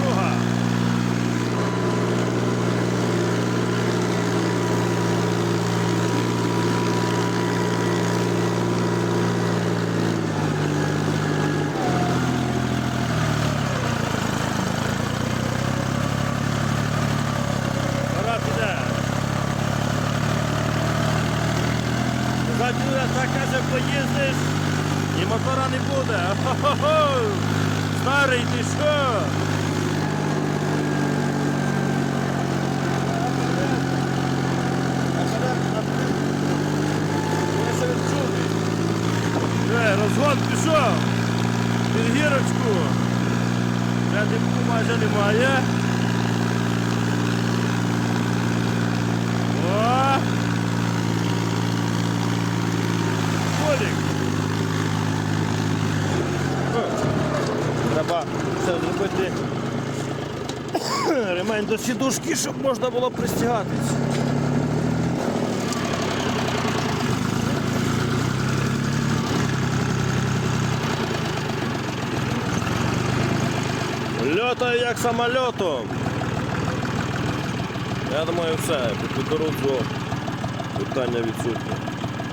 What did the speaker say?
друга. Піде. Задюля поїздиш і мотора не буде. Хо-хо-хо! Старий ти що? Розгон пішов. Під гірочку. Я димку майже немає. О! Колік. Треба це зробити ремень до сідушки, щоб можна було пристягатись. Льотаю як самольотом. Я думаю, все, по піддорожжю питання відсутнє.